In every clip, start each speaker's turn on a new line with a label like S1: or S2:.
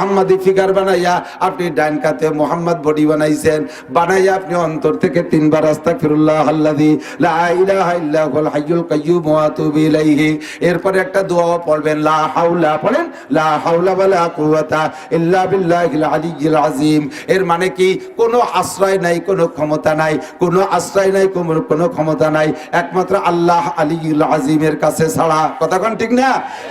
S1: মোহাম্মদী figure বানাইয়া আপনি ডাইন কাতে মোহাম্মদ বডি বানাইছেন, বানাইয়া আপনি অন্তর থেকে তিনবার ইলাহা ইল্লা হুয়াল হাইয়ুল আতুবু ইলাইহি। এরপরে একটা দোয়া পড়বেন, লা হাওলা পড়েন, লা হাওলা ওয়ালা কুওয়াতা ইল্লা বিল্লাহিল আলিয়্যিল আযীম। এর মানে কি? কোনো আশ্রয় নাই, কোনো ক্ষমতা নাই, কোনো আশ্রয় নাই, কোনো ক্ষমতা নাই। একমাত্র আল্লাহ আলিয়ুল আজিমের কাছে ছাড়া। কথা ঠিক না?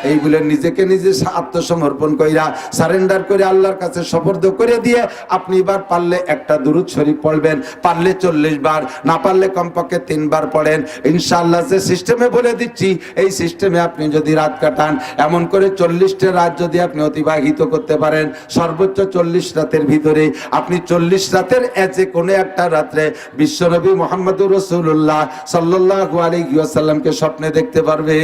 S1: এইগুলো নিজেকে নিজে আত্মসমর্পণ কইরা সারেন্ডার করে আল্লাহর কাছে সফর্দ করে দিয়ে আপনি এবার পারলে একটা দুরুদ শরীফ পড়বেন, পারলে চল্লিশ বার, না পারলে কমপক্ষে তিনবার পড়েন। ইনশাআল্লাহ যে সিস্টেমে বলে দিচ্ছি, এই সিস্টেমে আপনি যদি রাত কাটান, এমন করে চল্লিশটা রাত যদি আপনি অতিবাহিত করতে পারেন, সর্বোচ্চ চল্লিশ রাতের ভিতরে আপনি চল্লিশ রাতের এজে কোনো একটা রাত্রে বিশ্বনবী মোহাম্মদুর রসুল্লাহ সাল্লাহ আলাইসাল্লামকে স্বপ্নে দেখতে পারবে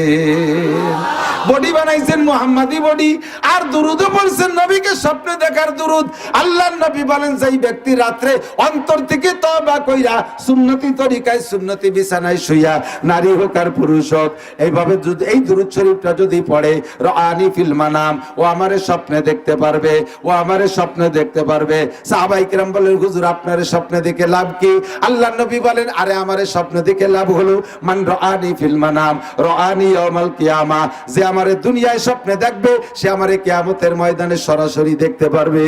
S1: বডি বানাইছেন মোহাম্মদী বডি, আর দুরুদও বলছেন নবীকে স্বপ্নে দেখার দুরুদ। আল্লাহ নবী বলেন সেই ব্যক্তি রাত্রে অন্তর থেকে তবা কইরা সুন্নতি তরিকায় সুন্নতি বিছানায় শুইয়া নারী হোক আর পুরুষ হোক, এইভাবে যদি এই দুরুদ শরীফটা যদি পড়ে রানি ফিল্মানাম ও আমারে স্বপ্নে দেখতে পারবে, ও আমারে স্বপ্নে দেখতে পারবে। সাহাবাই কিরাম বলেন, হুজুর, আপনার স্বপ্নে দেখে লাভ কি? আল্লাহ নবী বলেন, আরে, আমারে স্বপ্নে দেখে লাভ হলো মান রানি ফিল্মানাম রানি ইয়াউমাল কিয়ামা, যে আমারে দুনিয়ায় স্বপ্নে দেখবে, সে আমারে কিয়ামতের ময়দানে সরাসরি দেখতে পারবে।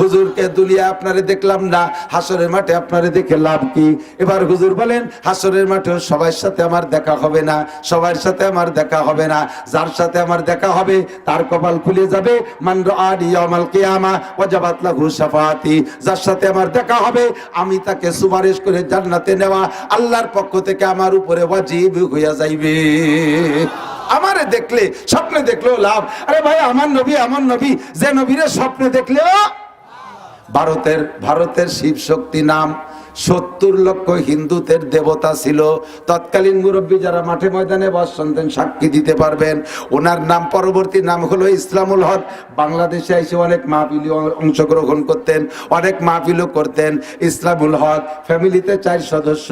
S1: হুজুরকে দুলিয়া আপনারে দেখলাম না, হাসরের মাঠে আপনারে দেখে লাভ কি? এবার হুজুর বলেন, হাসরের মাঠে সবার সাথে আমার দেখা হবে না, সবার সাথে আমার দেখা হবে না, যার সাথে আমার দেখা হবে তার কপাল খুলে যাবে। মান রাআনি ইয়াউমাল কিয়ামা ওয়াজাবাত লাহু শাফাআতি, যার সাথে আমার দেখা হবে, আমি তাকে সুপারিশ করে জান্নাতে নেওয়া, আল্লাহর পক্ষ থেকে আমার উপরে ওয়াজিব হইয়া যাইবে। আমারে দেখলে, স্বপ্নে দেখলেও লাভ। আরে ভাই, আমার নবী আমার নবী, যে নবীরে স্বপ্নে দেখলেও ভারতের ভারতের শিব শক্তি নাম সত্তর লক্ষ হিন্দুদের দেবতা ছিল। তৎকালীন মুরব্বী যারা মাঠে ময়দানে বাস শুনতেন সাক্ষী দিতে পারবেন। ওনার নাম, পরবর্তী নাম হলো ইসলামুল হক। বাংলাদেশে এসে অনেক মাহফিলি অংশগ্রহণ করতেন, অনেক মাহফিলও করতেন। ইসলামুল হক ফ্যামিলিতে চার সদস্য,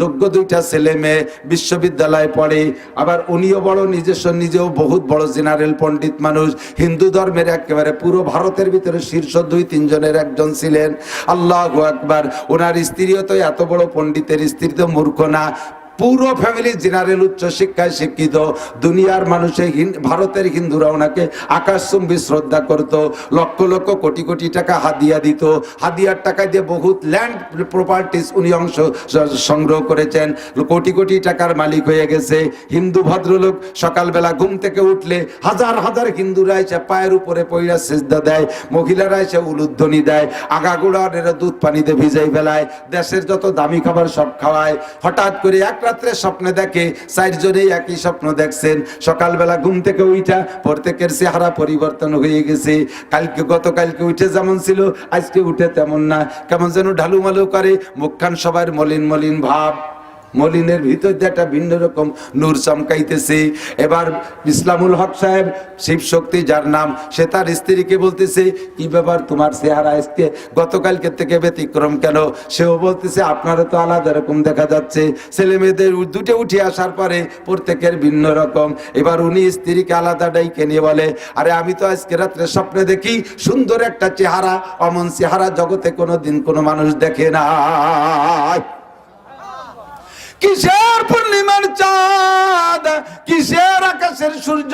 S1: যোগ্য দুইটা ছেলে মেয়ে বিশ্ববিদ্যালয়ে পড়ে। আবার উনিও বড়, নিজস্ব, নিজেও বহুত বড় জেনারেল পণ্ডিত মানুষ। হিন্দু ধর্মের একেবারে পুরো ভারতের ভিতরে শীর্ষ দুই তিনজনের একজন ছিলেন। আল্লাহ আকবার, ওনার স্ত্রীও তো এত বড় পণ্ডিতের স্ত্রী তো মূর্খ না। পুরো ফ্যামিলি জেনারেল উচ্চ শিক্ষায় শিক্ষিত। দুনিয়ার মানুষে ভারতের হিন্দুরা ওনাকে আকাশচুম্বী শ্রদ্ধা করত, লক্ষ লক্ষ কোটি কোটি টাকা হাদিয়া দিত। হাদিয়ার টাকা দিয়ে বহুত ল্যান্ড প্রপার্টিস উনি অংশ সংগ্রহ করেছেন। কোটি কোটি টাকার মালিক হয়ে গেছে। হিন্দু ভদ্রলোক সকালবেলা ঘুম থেকে উঠলে হাজার হাজার হিন্দুরা এসে পায়ের উপরে পইরা সেজদা দেয়, মহিলারা এসে উলুধ্বনি দেয় আগাগোড়ার এরা দুধ পানিতে ভিজাই ফেলায়, দেশের যত দামি খাবার সব খাওয়ায়। হঠাৎ করে এক রাত্রে স্বপ্নে দেখে চারজনেই একই স্বপ্ন দেখছেন। সকালবেলা ঘুম থেকে উঠা প্রত্যেকের চেহারা পরিবর্তন হয়ে গেছে। কালকে গতকালকে উঠে যেমন ছিল, আজকে উঠে তেমন না। কেমন যেন ঢালুমালু করে, মুখখান সবার মলিন মলিন ভাব। মলিনের ভিতর দিয়ে একটা ভিন্ন রকম নূর চমকাইতেছে। এবার ইসলামুল হক সাহেব শিব শক্তি যার নাম, সে তার স্ত্রীকে বলতেছে, কি ব্যাপার তোমার চেহারা আজকে? গতকালকে থেকে ব্যতিক্রম কেন? সেও বলতেছে, আপনারও তো আলাদা রকম দেখা যাচ্ছে। ছেলে মেয়েদের দুটে উঠে আসার পরে প্রত্যেকের ভিন্ন রকম। এবার উনি স্ত্রীকে আলাদা ডাইকে নিয়ে বলে, আরে আমি তো আজকে রাত্রে স্বপ্নে দেখি সুন্দর একটা চেহারা, অমন চেহারা জগতে কোনো দিন কোনো মানুষ দেখে না কিসের পূর্ণিমার চাঁদ? কিসের আকাশের সূর্য?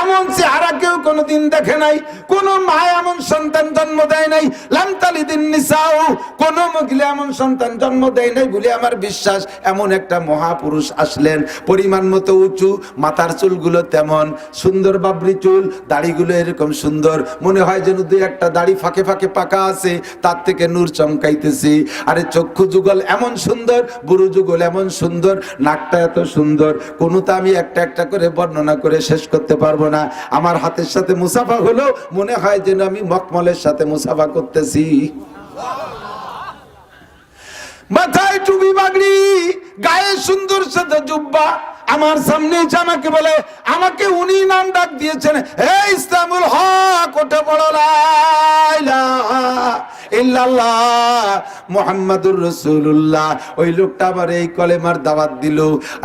S1: এমন চেহারা কেউ কোনোদিন দেখে নাই। কোন মা এমন সন্তান জন্ম দেয় নাই। লামতালি দিন নিসাও কোন মহিলা এমন সন্তান জন্ম দেয় নাই বলে আমার বিশ্বাস। এমন একটা মহাপুরুষ আসলেন। পরিমাণ মতো উঁচু, মাথার চুলগুলো তেমন, সুন্দর বাবরি চুল, দাড়িগুলো এরকম সুন্দর। মনে হয় যেন দুই একটা দাড়ি ফাঁকে ফাঁকে পাকা আছে, তার থেকে নূর চমকাইতেছি। আরে চক্ষু যুগল এমন সুন্দর বুড়ো যুগল এমন সুন্দর, নাকটা এত সুন্দর। কোনোটা আমি একটা একটা করে বর্ণনা করে শেষ করতে পারব। না। আমার হাতের সাথে মুসাফা হলো, মনে হয় যেন আমি মকমলের সাথে মুসাফা করতেছি। মাথায় টুপি বাগড়ি, গায়ে সুন্দর সাথে জুব্বা, আমার সামনে আমাকে বলে, আমাকে উনি নাম ডাক দিয়েছেন, হে ইসলামুল হক ওটা মুহাম্মাদুর রাসূলুল্লাহ। ওই লোকটা আমার এই কলেমার দাওয়াত দিল।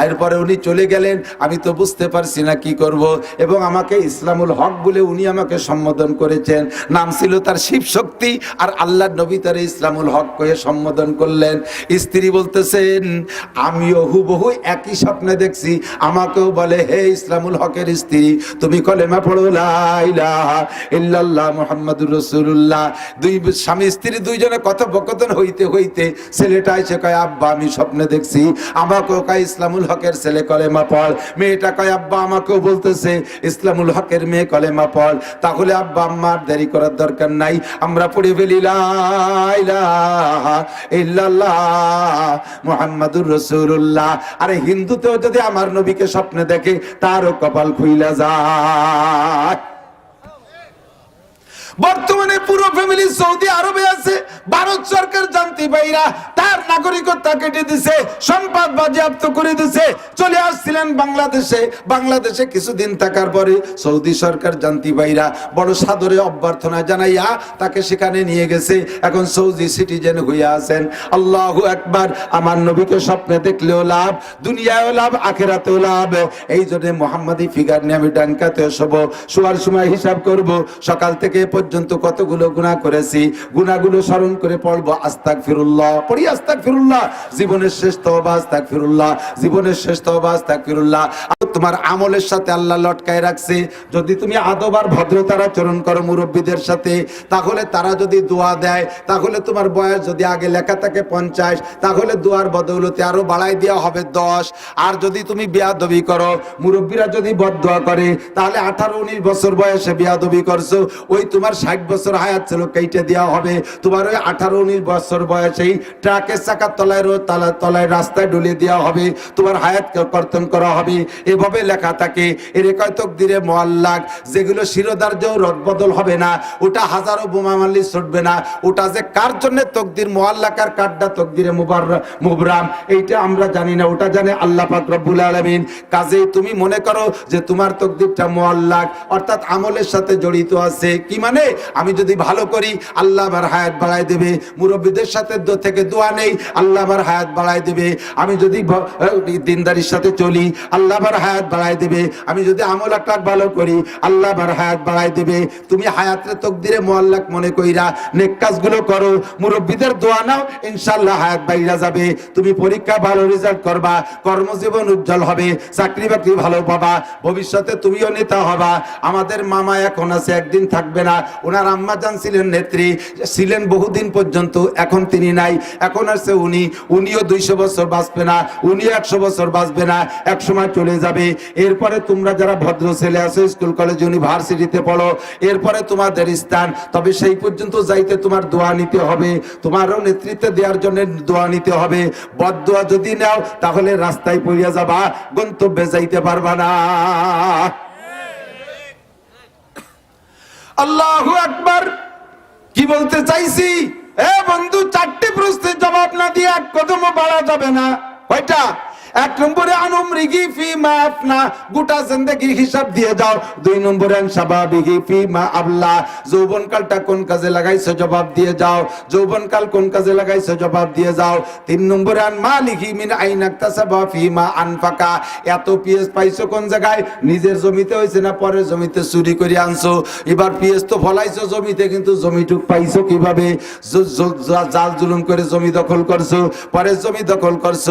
S1: এরপরে উনি চলে গেলেন। আমি তো বুঝতে পারছি না কি করব। এবং আমাকে ইসলামুল হক বলে উনি আমাকে সম্বোধন করেছেন। নাম ছিল তার শিব শক্তি আর আল্লাহ নবী তার ইসলামুল হক কয়ে সম্বোধন করলেন। স্ত্রী বলতেছেন, আমিও হুবহু একই স্বপ্নে দেখছি। আমাকেও বলে, হে ইসলামুল হকের স্ত্রী, তুমি কলেমা পড়ো, লা ইলাহা ইল্লাল্লাহ মুহাম্মাদুর রাসূলুল্লাহ। দুই স্বামী স্ত্রী দুইজনে কথোপকথন হইতে হইতে ছেলেটা এসে কয়, আব্বা, আমি স্বপ্নে দেখছি, আমাকেও কয়, ইসলামুল হকের ছেলে কলেমা পড়। মেয়েটা কয়, আব্বা, আমাকেও বলতেছে, ইসলামুল হকের মেয়ে কলেমা পড়। তাহলে আব্বা আম্মার দেরি করার দরকার নাই। আমরা পড়ে ফেলি মুহাম্মাদুর রাসূলুল্লাহ। আরে হিন্দুতেও যদি আমার নবীকে স্বপ্নে দেখে, তারও কপাল খুইলা যায়। বর্তমানে পুরো ফ্যামিলি সৌদি আরবে আছে, ভারত সরকার জানতে পাইরা তার নাগরিকত্ব কেটে দিছে, সম্পদ বাজেয়াপ্ত করে দিছে, চলে আসছিলেন বাংলাদেশে বাংলাদেশে কিছুদিন থাকার পরে সৌদি সরকার জানতে পাইরা বড় সাদরে অভ্যর্থনা জানাইয়া তাকে সেখানে নিয়ে গেছে, এখন সৌদি সিটিজেন হইয়া আছেন। আল্লাহ একবার আমার নবীকে স্বপ্নে দেখলেও লাভ, দুনিয়ায়ও লাভ, আখেরাতেও লাভ এই জন্য মোহাম্মদী ফিগার নিয়ে আমি ডানকাতে শোব, শোয়ার সময় হিসাব করব, সকাল থেকে পর্যন্ত কতগুলো গুণা করেছি গুণাগুলো স্মরণ করে পড়ব আস্তাক ফিরুল্লাহ পড়ি আস্তাক ফিরুল্লাহ জীবনের শেষ তবা আস্তাক ফিরুল্লাহ জীবনের শেষ তবা আস্তাক ফিরুল্লাহ তোমার আমলের সাথে আল্লাহ লটকায় রাখছে। যদি তুমি আদব আর ভদ্রতার আচরণ করো মুরব্বীদের সাথে, তাহলে তারা যদি দোয়া দেয়, তাহলে তোমার বয়স যদি আগে লেখা থাকে পঞ্চাশ, তাহলে দোয়ার বদৌলতে আরও বাড়াই দেওয়া হবে দশ। আর যদি তুমি বিয়াদবি করো, মুরব্বীরা যদি বদোয়া করে, তাহলে আঠারো, উনিশ বছর বয়সে বিয়াদবি করছ, ওই তোমার ষাট বছর হায়াত ছিল, কেটে দেওয়া হবে। তোমার ওই আঠারো, উনিশ বছর বয়সেই ট্রাকের চাকার তলায় তলা তলায় রাস্তায় ডুলিয়ে দেওয়া হবে, তোমার হায়াত কর্তন করা হবে। এভাবে লেখা থাকে, এর কয় তকদিরে মোয়াল্লাক, যেগুলো শিরোধার্য রদবদল হবে না, ওটা হাজারো বোমা মারলি ছুটবে না, ওটা যে কার জন্য তকদির মোয়াল্লাকার কারটা তকদিরে মুবার মুবরাম, এইটা আমরা জানি না, ওটা জানে আল্লাহ পাক রব্বুল আলামিন। কাজেই তুমি মনে করো যে তোমার তকদিরটা মোয়াল্লাক, অর্থাৎ আমলের সাথে জড়িত আছে, কি মানে? আমি যদি ভালো করি, আল্লাহ আমার হায়াত বাড়ায় দেবে। মুরব্বীদের সাথে থেকে দোয়া নেই, আল্লাহ আমার হায়াত বাড়ায় দেবে। আমি যদি দিনদারির সাথে চলি, আল্লাহ আমার হায়াত বাড়ায় দেবে। আমি যদি আমল আকার ভালো করি, আল্লাহ আমার হায়াত বাড়ায় দেবে। তুমি হায়াতের তকদিরে মোয়াল্লাক মনে কইরা নেক কাজগুলো করো। মুরব্বীদের দোয়া নাও ইনশাল্লাহ হায়াত বাইরা যাবে। তুমি পরীক্ষা ভালো রেজাল্ট করবা, কর্মজীবন উজ্জ্বল হবে, চাকরি বাকরি ভালো পাবা, ভবিষ্যতে তুমিও নেতা হবা। আমাদের মামা এখন আছে, একদিন থাকবে না। ওনার আম্মা জান ছিলেন নেত্রী, ছিলেন বহুদিন পর্যন্ত, এখন তিনি নাই। এখন আছে উনি, উনিও দুইশো বছর বাঁচবে না, উনিও একশো বছর বাঁচবে না এক সময় চলে যাবে। এরপরে তোমরা যারা ভদ্র ছেলে আছো, স্কুল, কলেজ, ইউনিভার্সিটিতে পড়ো, এরপরে তোমাদের স্থান। তবে সেই পর্যন্ত যাইতে তোমার দোয়া নিতে হবে। তোমারও নেতৃত্ব দেওয়ার জন্য দোয়া নিতে হবে। বদোয়া যদি নাও, তাহলে রাস্তায় পড়িয়া যাবা, গন্তব্যে যাইতে পারবা না। আল্লাহু আকবার। কি বলতে চাইছি? এ বন্ধু, চারটি প্রশ্নের জবাব না দিয়ে এক কদমও বাড়া যাবে না। কয়টা? এক নম্বরে আনুমরিগি ফি মা আপনা গোটা হিসাব দিয়ে দুই নম্বরে স্বাভাবিকি ফি মা আবলা, যৌবনকালটা কোন কাজে লাগাইছো জবাব দিয়ে যাও। যৌবনকাল কোন কাজে লাগাইছো জবাব দিয়ে যাও। তিন নম্বরে আন মিন ফি মা আনফাকা, এত পিএস পাইছো কোন জায়গায়? নিজের জমিতে হইছে না পরের জমিতে চুরি করে আনছো? এবার পিএস তো ফলাইছো জমিতে, কিন্তু জমিটুক পাইছো কীভাবে? জাল জুলুম করে জমি দখল করছ, পরের জমি দখল করছ,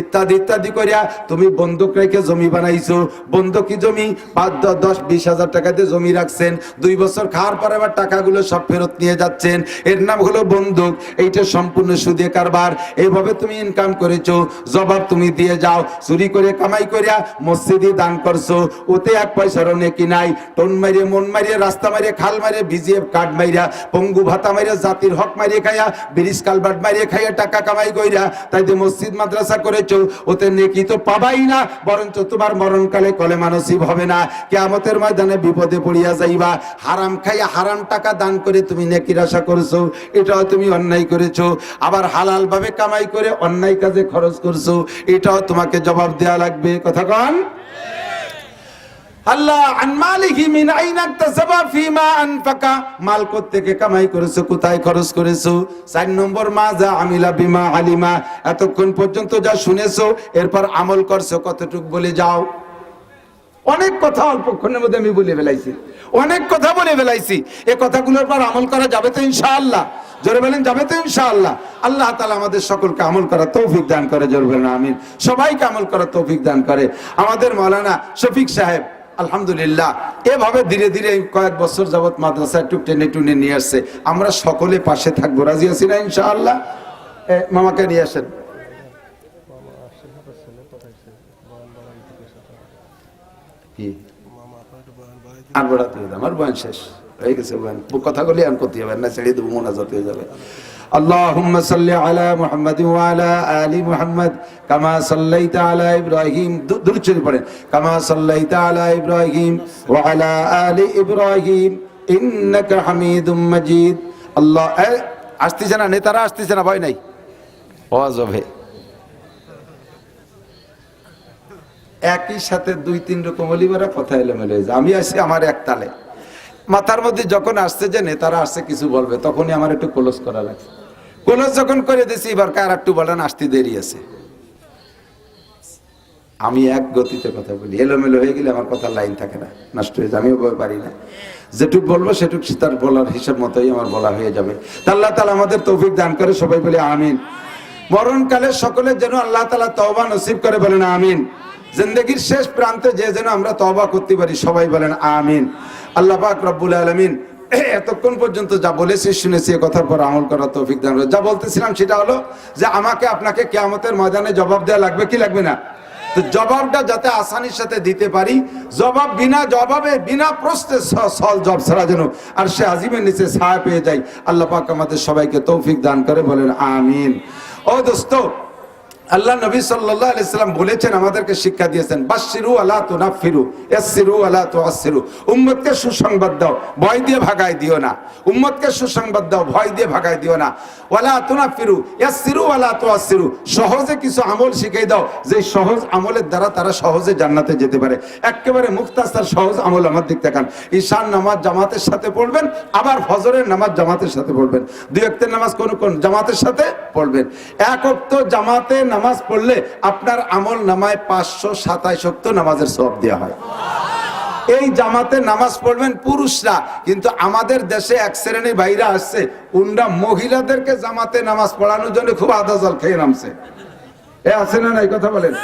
S1: ইত্যাদি ইত্যাদি করিয়া তুমি বন্দুক রেখে জমি বানাইছো। বন্দুকি জমি পাঁচ দশ বিশ হাজার টাকাতে জমি রাখছেন। দুই বছর খাওয়ার পরে আবার টাকাগুলো সব ফেরত নিয়ে যাচ্ছেন। এর নাম হলো বন্দুক। এইটা সম্পূর্ণ সুদে কারবার। এইভাবে তুমি ইনকাম করেছ, জবাব তুমি দিয়ে যাও। চুরি করে, কামাই করিয়া মসজিদে দান করছ। ওতে এক পয়সারও নেকি নাই। টোন মারিয়ে মন মারিয়ে রাস্তা মারিয়ে খাল মারিয়ে ভিজিয়ে কাঠ মারিয়া পঙ্গু ভাতা মারিয়া জাতির হক মারিয়ে খাইয়া, ব্রিজ কালবাট মারিয়ে খাইয়া টাকা কামাই কইরা তাই মসজিদ মাদ্রাসা করেছ। ওতে নেকি তো পাবাই না, বরঞ্চ তোমার মরণকালে কলে মানসিব হবে না। কেয়ামতের ময়দানে বিপদে পড়িয়া যাইবা। হারাম খাইয়া হারাম টাকা দান করে তুমি নেকির আশা করছ, এটাও তুমি অন্যায় করেছ। আবার হালাল ভাবে কামাই করে অন্যায় কাজে খরচ করছ, এটাও তোমাকে জবাব দেওয়া লাগবে। কথা কন। আল্লাহ, আন মালিহি মিন আইনা তাসাবা ফিমা আনফাকা। মাল থেকে কামাই করেছ? কোথায় খরচ করেছ? চার নম্বর, মা আমিলা বিমা আলিমা। এতক্ষণ পর্যন্ত যা শুনেছো, এরপর আমল করছ, কতটুক বলে যাও? অনেক কথা অল্পক্ষণের মধ্যে আমি বলে ফেলাইছি। অনেক কথা বলে ফেলাইছি। এই কথাগুলোর পর আমল করা যাবে তো ইনশাআল্লাহ। জোরে বলেন, যাবে তো ইনশাআল্লাহ। আল্লাহ তাআলা আমাদের সকলকে আমল করা তৌফিক দান করে, জোরে বলেন, আমিন। সবাইকে আমল করা তৌফিক দান করে। আমাদের মাওলানা শফিক সাহেব আলহামদুলিল্লাহ। এভাবে ধীরে ধীরে কয়েক বছর যাবত মাদ্রাসা একটু টেনে টুনে নিয়ে আসছে। আমরা সকলে পাশে থাকব। রাজি আছি না ইনশাআল্লাহ? মামাকে নিয়ে আসেন। আর বড়াতে আমার বয়ান শেষ। হয়ে গেছে বয়ান। কথা বলি আর করতে হবে না, ছেড়ে দেবো, মোনাজাত হয়ে যাবে। اللهم صل على محمد وعلى آل محمد كما صليت على إبراهيم درود شريف পড়েন كما صليت على إبراهيم وعلى آل إبراهيم إنك حميد مجيد الله এ, আসতেছে না নেতারা আসতেছে না ভয় নাই ওয়াজ হবে একই সাথে দুই তিন রকম অলিবারা কথা এলোমেলো হয়ে যায় আমি আসি আমার এক তালে মাথার মধ্যে যখন আসছে যে নেতারা আসছে কিছু বলবে তখনই আমার একটু ক্লোজ করা লাগছে ক্লোজ যখন করে দিয়েছি এবার কার একটু বলেন আসতে দেরি আছে। আমি এক গতিতে কথা বলি। এলোমেলো হয়ে গেলে আমার কথা লাইন থাকে না, নষ্ট হয়ে যায়, আমিও পারি না। যেটুক বলব সেটুক তার বলার হিসাব মতোই আমার বলা হয়ে যাবে। আল্লাহ তালা আমাদের তৌফিক দান করে সবাই বলে আমিন। মরণকালে সকলের যেন আল্লাহ তালা তওবা নসিব করে বলেন আমিন। জিন্দগির শেষ প্রান্তে যে যেন আমরা তওবা করতে পারি, সবাই বলেন আমিন। আল্লাহ পাক রব্বুল আলমিন এতক্ষণ পর্যন্ত যা বলেছি, শুনেছি, এ কথার পর আমল করার তৌফিক দান। যা বলতেছিলাম সেটা হলো যে আমাকে আপনাকে কেয়ামতের ময়দানে জবাব দেওয়া লাগবে কি লাগবে না? তো জবাবটা যাতে আসানির সাথে দিতে পারি, জবাব বিনা জবাবে, বিনা প্রশ্নে সল জব ছাড়া যেন আর সে আজিমের নিচে ছায়া পেয়ে যাই আল্লাহ পাক আমাদের সবাইকে তৌফিক দান করে বলেন, আমিন। ও দোস্ত আল্লাহ নবী সাল্লাল্লাহু আলাইহি সাল্লাম বলেছেন, আমাদেরকে শিক্ষা দিয়েছেন বাশশিরু আলা তুনাফিরু, ইয়াসসিরু আলা তুআসসিরু। উম্মতকে সুসংবাদ দাও, ভয় দিয়ে ভাগায় দিও না। উম্মতকে সুসংবাদ দাও, ভয় দিয়ে ভাগায় দিও না। ওয়ালা তুনাফিরু, ইয়াসসিরু আলা তুআসসিরু। সহজে কিছু আমল শিখিয়ে দাও, যে সহজ আমলের দ্বারা তারা সহজে জান্নাতে যেতে পারে। একেবারে মুক্তাস্তার সহজ আমল আমার দিক দেখান। ঈশান নামাজ জামাতের সাথে পড়বেন, আবার ফজরের নামাজ জামাতের সাথে পড়বেন। দুই অক্তের নামাজ কোন কোন জামাতের সাথে পড়বেন। এক অক্ত জামাতে নামাজ পড়লে আপনার আমল নামায় পাঁচশো সাতাইশ নামাজের সব দেওয়া হয়। এই জামাতে নামাজ পড়বেন পুরুষরা, কিন্তু আমাদের দেশে এক শ্রেণির ভাইরা আসছে উন্ডা মহিলাদেরকে জামাতে নামাজ পড়ানোর জন্য খুব আদা জল খেয়ে নামছে। এ আছে না এই কথা বলেন।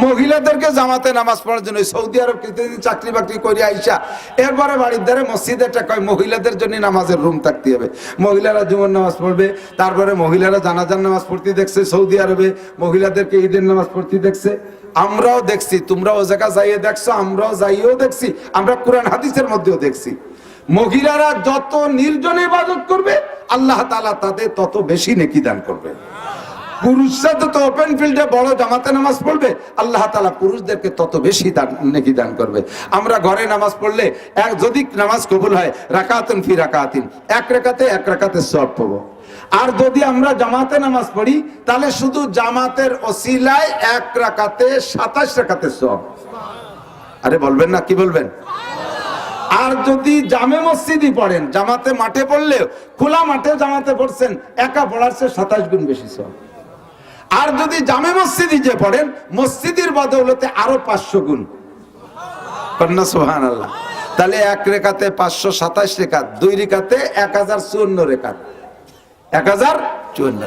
S1: মহিলাদেরকে জামাতে নামাজ পড়ার জন্য সৌদি আরব কিছুদিন চাকরি বাকরি করে আইসা, এরপরে বাড়ির ধারে মসজিদে একটা কয় মহিলাদের জন্য নামাজের রুম থাকতে হবে। মহিলারা জুমর নামাজ পড়বে, তারপরে মহিলারা জানাজার নামাজ পড়তে দেখছে সৌদি আরবে, মহিলাদেরকে ঈদের নামাজ পড়তে দেখছে। আমরাও দেখছি, তোমরাও ও জায়গা যাইয়ে দেখছ, আমরাও যাইয়েও দেখছি, আমরা কোরআন হাদিসের মধ্যেও দেখছি। মহিলারা যত নির্জনে ইবাদত করবে, আল্লাহ তাআলা তাদের তত বেশি নেকি দান করবে। পুরুষরা তো ওপেন ফিল্ডে বড় জামাতে নামাজ পড়বে, আল্লাহ তালা পুরুষদেরকে তত বেশি দান দান করবে। আমরা ঘরে নামাজ পড়লে এক যদি নামাজ কবুল হয়, রাকাতুন ফি রাকাতিন, এক রেখাতে এক রাকাতে সব পাবো। আর যদি আমরা জামাতে নামাজ পড়ি, তাহলে শুধু জামাতের ওসিলায় এক রাকাতে সাতাশ রাকাতে সব আরে বলবেন না, কি বলবেন? আর যদি জামে মসজিদই পড়েন, জামাতে মাঠে পড়লে খোলা মাঠে জামাতে পড়ছেন, একা পড়ার চেয়ে সাতাশ গুণ বেশি সব আর যদি জামে মসজিদে যে পড়েন, মসজিদের বদৌলতে আরও পাঁচশো গুণ। কন্যা সোহান আল্লাহ তাহলে এক রেখাতে পাঁচশো সাতাশ রেখাত, দুই রেখাতে এক হাজার চুয়ান্ন রেখাত। এক হাজার চুয়ান্ন।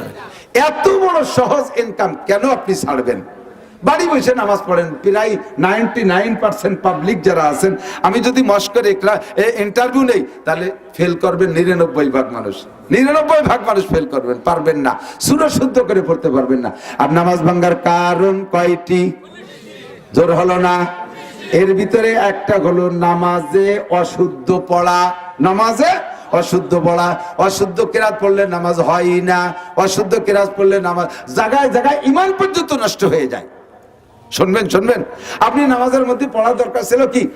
S1: এত বড় সহজ ইনকাম কেন আপনি ছাড়বেন? বাড়ি বসে নামাজ পড়েন। প্রায় নাইনটি নাইন পার্সেন্ট পাবলিক যারা আছেন, আমি যদি মস্করে ইন্টারভিউ নেই, তাহলে ফেল করবেন নিরানব্বই ভাগ মানুষ। নিরানব্বই ভাগ মানুষ ফেল করবেন, পারবেন না। সুর শুদ্ধ করে পড়তে পারবেন না। আর নামাজ ভাঙ্গার কারণ কয়টি? জোর হলো না? এর ভিতরে একটা হলো নামাজে অশুদ্ধ পড়া। নামাজে অশুদ্ধ পড়া। অশুদ্ধ কেরাত পড়লে নামাজ হয় না। অশুদ্ধ কেরাত পড়লে নামাজ জায়গায় জায়গায় ইমান পর্যন্ত নষ্ট হয়ে যায়। শুনবেন শুনবেন। আপনি নামাজের মধ্যে পড়া দরকার ছিল কি?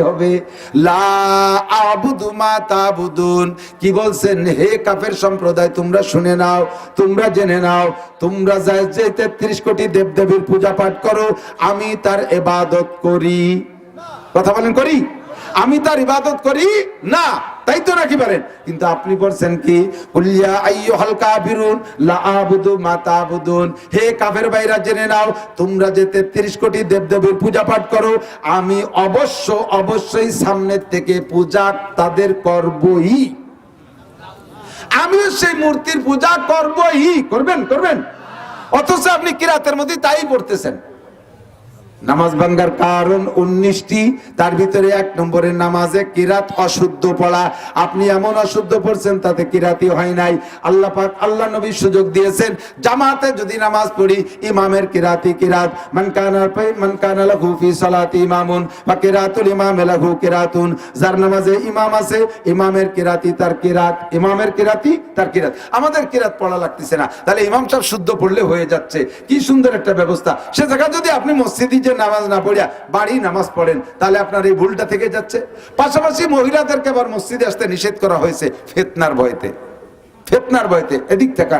S1: হবে। লা কি বলছেন? হে কাফের সম্প্রদায়, তোমরা শুনে নাও, তোমরা জেনে নাও, তোমরা যে তেত্রিশ কোটি দেবদেবীর পূজা পাঠ করো, আমি তার এবাদত করি। কথা বলেন করি? আমি তার ইবাদত করি? না, তাই তো নাকি পারেন কিন্তু আপনি বলছেন কি লা হে জেনে নাও, তোমরা যে 33 কোটি করো, আমি অবশ্য, অবশ্যই সামনের থেকে পূজা তাদের করবই। আমিও সেই মূর্তির পূজা করবই। করবেন করবেন। অথচ আপনি কিরাতের মধ্যে তাই পড়তেছেন নামাজ ভাঙ্গার কারণ উনিশটি, তার ভিতরে এক নম্বরের নামাজে কিরাত অশুদ্ধ পড়া। আপনি এমন অশুদ্ধ পড়ছেন তাতে কিরাতি হয় নাই। আল্লাহ পাক, আল্লাহ নবী সুযোগ দিয়েছেন, জামাতে যদি নামাজ পড়ি, ইমামের কিরাতি কিরাত। মান কানা পে মান ফি ইমামুন, বা কিরাতুল কিরাতুন। যার নামাজে ইমাম আছে, ইমামের কিরাতি তার কিরাত। ইমামের কিরাতি তার কিরাত। আমাদের কিরাত পড়া লাগতেছে না। তাহলে ইমাম শুদ্ধ পড়লে হয়ে যাচ্ছে। কি সুন্দর একটা ব্যবস্থা। সে জায়গা যদি আপনি মসজিদে যে নামাজ না পড়িয়া বাড়ি নামাজ পড়েন, তাহলে আপনার এই ভুলটা থেকে যাচ্ছে। পাশাপাশি মহিলাদেরকে আবার মসজিদে আসতে নিষেধ করা হয়েছে ফেতনার ভয়তে। ফেতনার ভয়তে, এদিক থেকে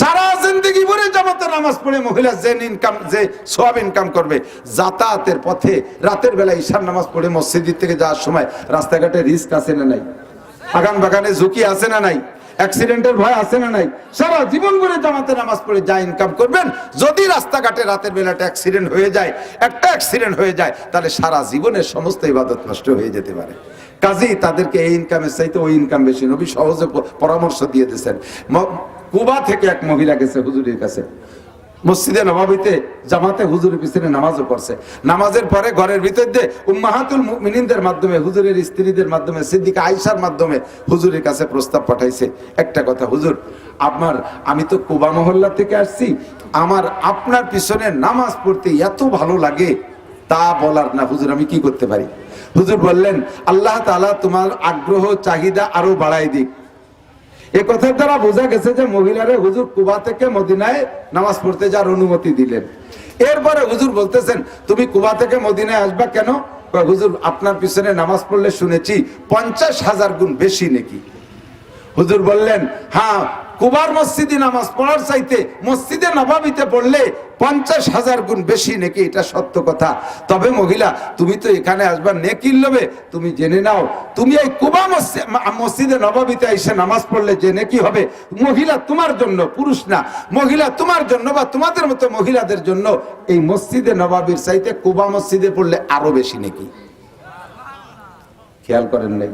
S1: সারা জিন্দগি ভরে জামাতে নামাজ পড়ে মহিলা যে ইনকাম যে সব ইনকাম করবে, যাতায়াতের পথে রাতের বেলা ঈশার নামাজ পড়ে মসজিদ থেকে যাওয়ার সময় রাস্তাঘাটে রিস্ক আছে না নাই? আগান বাগানে ঝুঁকি আছে না নাই? অ্যাক্সিডেন্টের ভয় আছে না নাই? সারা জীবন ভরে জামাতে নামাজ পড়ে যা ইনকাম করবেন, যদি রাস্তাঘাটে রাতের বেলাটা অ্যাক্সিডেন্ট হয়ে যায়, একটা অ্যাক্সিডেন্ট হয়ে যায়, তাহলে সারা জীবনের সমস্ত ইবাদত নষ্ট হয়ে যেতে পারে। কাজেই তাদেরকে এই ইনকামের চাইতে ওই ইনকাম বেশি। নবী সহজে পরামর্শ দিয়ে দিয়েছেন। কুবা থেকে এক মহিলা গেছে হুজুরের কাছে। মসজিদে নবাবিতে, জামাতে হুজুরের পিছনে নামাজও পড়ছে। নামাজের পরে ঘরের ভিতর দিয়ে উম্মাহাতুল মুমিনিনদের মাধ্যমে, হুজুরের স্ত্রীদের মাধ্যমে, সিদ্দিক আয়েশার মাধ্যমে হুজুরের কাছে প্রস্তাব পাঠাইছে। একটা কথা, হুজুর, আপনার, আমি তো কুবা মহল্লা থেকে আসছি, আমার, আপনার পিছনে নামাজ পড়তে এত ভালো লাগে, তা বলার না, হুজুর, আমি কি করতে পারি? হুজুর বললেন, আল্লাহ তালা তোমার আগ্রহ, চাহিদা আরও বাড়াই দিক। এ কথার দ্বারা বোঝা গেছে যে মহিলারে হুজুর কুবা থেকে মদিনায় নামাজ পড়তে যাওয়ার অনুমতি দিলেন। এরপরে হুজুর বলতেছেন, তুমি কুবা থেকে মদিনায় আসবা কেন? হুজুর, আপনার পিছনে নামাজ পড়লে শুনেছি পঞ্চাশ হাজার গুণ বেশি নাকি। হুজুর বললেন হ্যাঁ কুবার মসজিদে নামাজ পড়ার চাইতে মসজিদে নবাবিতে পড়লে পঞ্চাশ হাজার গুণ বেশি নাকি এটা সত্য কথা? তবে মহিলা, তুমি তো এখানে আসবার নেকির লোভে তুমি জেনে নাও, তুমি এই কুবা মসজিদে নবাবিতে এসে নামাজ পড়লে যে নেকি হবে? মহিলা তোমার জন্য, পুরুষ না। মহিলা তোমার জন্য বা তোমাদের মতো মহিলাদের জন্য এই মসজিদে নবাবির চাইতে কুবা মসজিদে পড়লে আরও বেশি নাকি? খেয়াল করেন নাই?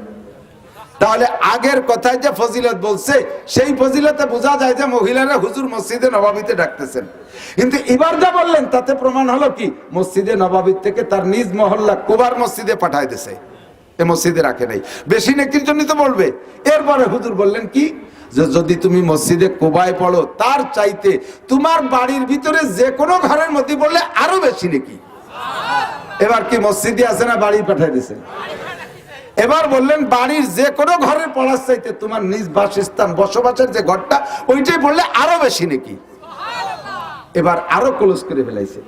S1: তাহলে আগের কথায় যে ফজিলত বলছে, সেই ফজিলতে বোঝা যায় যে মহিলারা হুজুর মসজিদে নবাবিতে ডাকতেছেন। কিন্তু এবার যা বললেন, তাতে প্রমাণ হলো কি? মসজিদে নবাবির থেকে তার নিজ মহল্লা কুবার মসজিদে পাঠায় দিছে। এ মসজিদে রাখে নাই। বেশি নেকির জন্য তো বলবে। এরপরে হুজুর বললেন কি? যে যদি তুমি মসজিদে কোবায় পড়ো, তার চাইতে তোমার বাড়ির ভিতরে যে কোনো ঘরের মধ্যে পড়লে আরও বেশি নাকি। এবার কি মসজিদে আছে না বাড়ি পাঠায় দিছে? এবার বললেন, বাড়ির যে কোনো ঘরে পড়ার চাইতে তোমার নিজ বাসস্থান, বসবাসের যে ঘরটা, ওইটাই পড়লে আরও বেশি নাকি? এবার আরও ক্লোজ করে ফেলাইছে।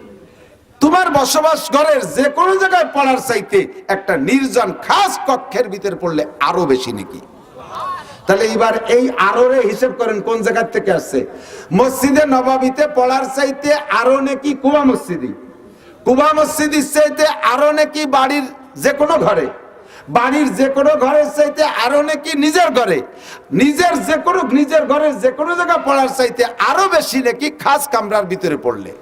S1: তোমার বসবাস ঘরের যে কোনো জায়গায় পড়ার চাইতে একটা নির্জন খাস কক্ষের ভিতরে পড়লে আরও বেশি নাকি? তাহলে এবার এই আরোরে হিসেব করেন, কোন জায়গার থেকে আসছে? মসজিদে নবাবিতে পড়ার চাইতে আরও নাকি কুবা মসজিদি? কুবা মসজিদের চাইতে আরও নাকি বাড়ির যে কোনো ঘরে? বাড়ির যে কোনো ঘরের চাইতে আরও নাকি নিজের ঘরে। নিজের যে কোনো নিজের ঘরের যে কোনো জায়গায় পড়ার চাইতে আরও বেশি নাকি খাস কামরার ভিতরে পড়লে।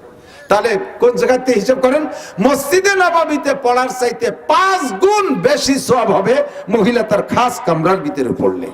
S1: তাহলে কোন জায়গাতে হিসাব করেন? মসজিদে নবাবিতে পড়ার চাইতে পাঁচ গুণ বেশি সব হবে মহিলা তার খাস কামরার ভিতরে পড়লে।